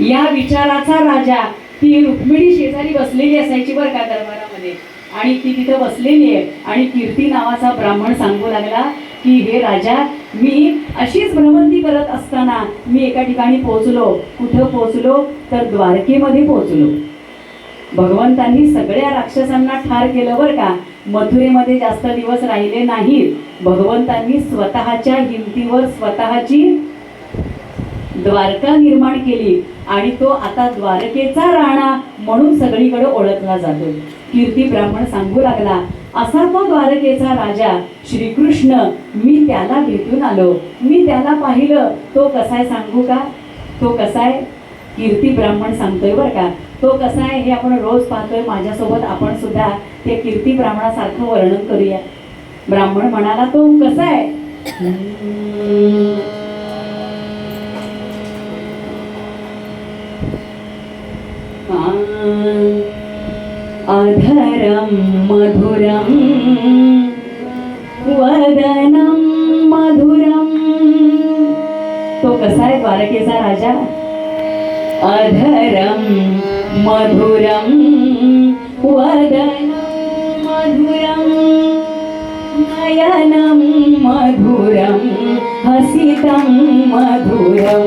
या विचाराचा राजा ती रुक्मिणी शेजारी बसलेली असायची बरं का दरबारामध्ये. आणि ती तिथं बसलेली आहे. आणि कीर्ती नावाचा ब्राह्मण सांगू लागला की हे राजा मी अशीच भ्रमंती करत असताना मी एका ठिकाणी पोहोचलो. कुठं पोहोचलो? तर द्वारकेमध्ये पोहोचलो. भगवंतांनी सगळ्या राक्षसांना ठार केलं बरं का. मथुरेमध्ये जास्त दिवस राहिले नाहीत. भगवंतांनी स्वतःच्या हिमतीवर स्वतःची द्वारका निर्माण केली आणि तो आता द्वारकेचा राणा म्हणून सगळीकडे ओळखला जातो. कीर्ती ब्राह्मण सांगू लागला असा तो द्वारकेचा राजा श्रीकृष्ण मी त्याला भेटून आलो. मी त्याला पाहिलं. तो कसा आहे सांगू का? तो कसा आहे कीर्ती ब्राह्मण सांगतोय बरं का. तो कसा आहे हे आपण रोज पाहतोय. माझ्यासोबत आपण सुद्धा ते कीर्ती ब्राह्मणासारखं वर्णन करूया. ब्राह्मण म्हणाला तो कसा आहे अधरं मधुरं वदनं मधुरं। तो कसा आहे द्वारकेचा राजा? अधरं मधुरं वदनं मधुरं नयनं मधुरं हसितं मधुरं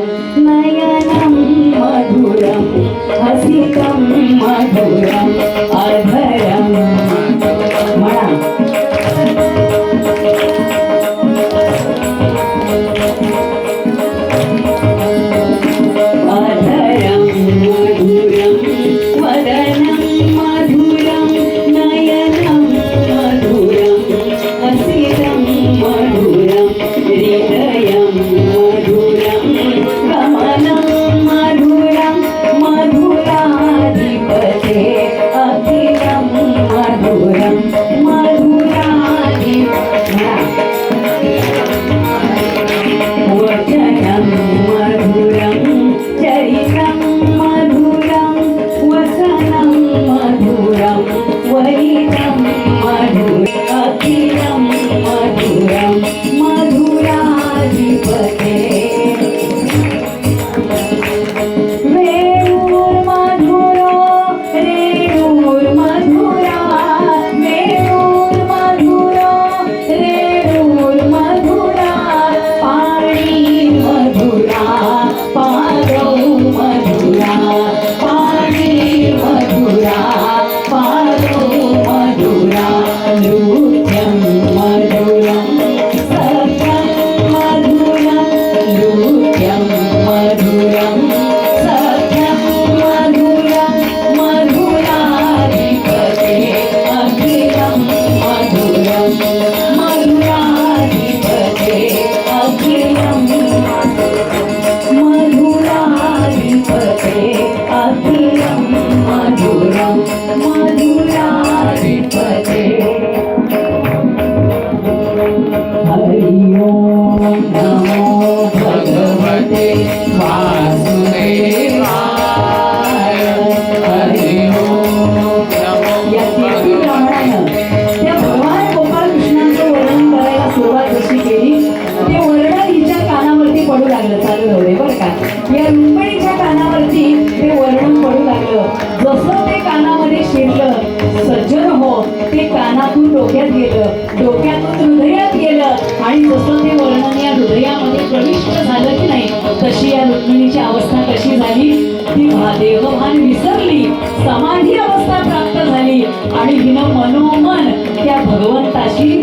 डोक्यात गेलं डोक्यातून हृदयात गेलं आणि जसं ते वर्णन या हृदयामध्ये प्रविष्ट झालं की नाही तशी या रुक्मिणीची अवस्था कशी झाली? ती भा- विसरली समाधी अवस्था प्राप्त झाली आणि हिनं मनोमन त्या भगवंताशी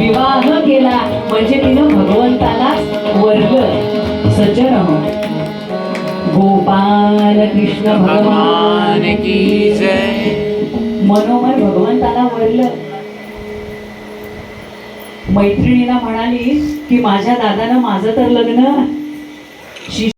विवाह केला. म्हणजे तिनं भगवंताला वर्ग सज्जन गोपाल कृष्ण भगवान की जय. मनोमन भगवंताला वळलं. मैत्रिणीला म्हणाली की माझ्या दादानं माझं तर लग्न